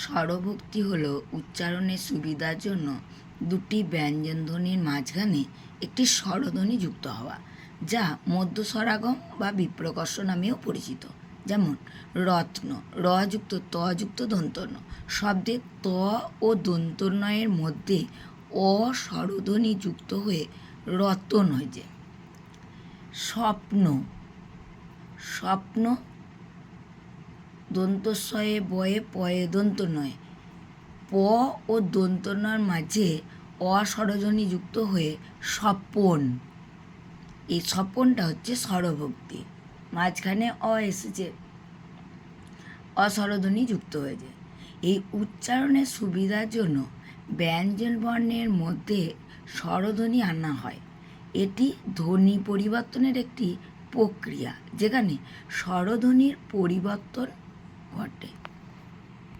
স্বরভক্তি হল উচ্চারণের সুবিধার জন্য দুটি ব্যঞ্জনধ্বনির মাঝখানে একটি স্বরধ্বনি যুক্ত হওয়া, যা মধ্যস্বরাগম বা বিপ্রকর্ষ নামেও পরিচিত। যেমন, রত্ন র যুক্ত ত যুক্ত দন্তন্য শব্দে ত ও দন্তন্বয়ের মধ্যে অ স্বরধ্বনি যুক্ত হয়ে রতন হয়েছে স্বপ্ন স্বপ্ন দন্তস্বয়ে বয়ে পয়ে দন্ত নয়। প ও দন্তনার মাঝে অস্বরধ্বনি যুক্ত হয়ে স্বপন। এই স্বপনটা হচ্ছে স্বরভক্তি। মাঝখানে অ এসেছে। অস্বরধ্বনি যুক্ত হয়েছে। এই উচ্চারণের সুবিধার জন্য ব্যঞ্জন বর্ণের মধ্যে স্বরধ্বনি আনা হয়। এটি ধ্বনি পরিবর্তনের একটি প্রক্রিয়া। যেখানে স্বরধ্বনির পরিবর্তন what? day